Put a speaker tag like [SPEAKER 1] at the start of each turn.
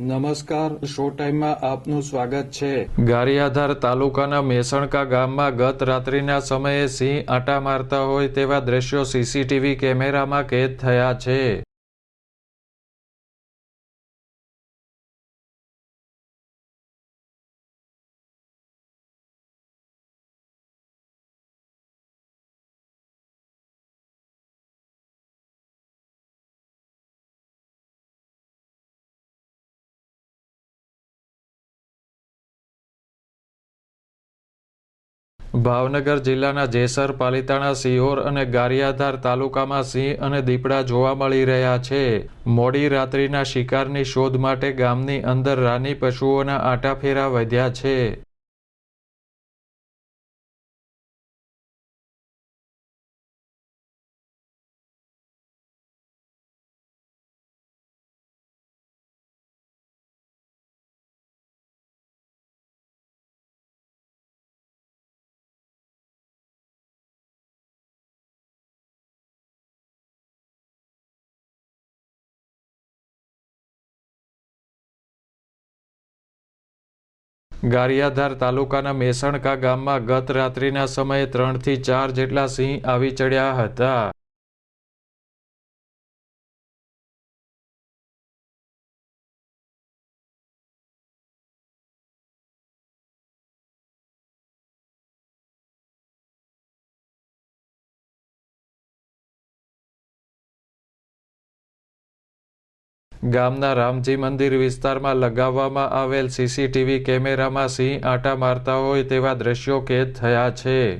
[SPEAKER 1] નમસ્કાર, શો ટાઈમમાં આપનું સ્વાગત છે.
[SPEAKER 2] ગારિયાધાર તાલુકાના મેસણકા ગામમાં ગત રાત્રિના સમયે સિંહ આંટા મારતા હોય તેવા દ્રશ્યો સીસીટીવી કેમેરામાં કેદ થયા છે. ભાવનગર જિલ્લાના જેસર, પાલિતાણા, સિહોર અને ગારિયાધાર તાલુકામાં સિંહ અને દીપડા જોવા મળી રહ્યા છે. મોડી રાત્રિના શિકારની શોધ માટે ગામની અંદર રાની પશુઓના આંટાફેરા વધ્યા છે. ગારિયાધાર તાલુકાના મેસણકા ગામમાં ગત રાત્રિના સમયે ત્રણથી ચાર જેટલા સિંહ આવી ચડ્યા હતા. ગામના રામજી મંદિર વિસ્તારમાં લગાવવામાં આવેલ સીસીટીવી કેમેરામાં સિંહ આંટા મારતા હોય તેવા દ્રશ્યો કેદ થયા છે.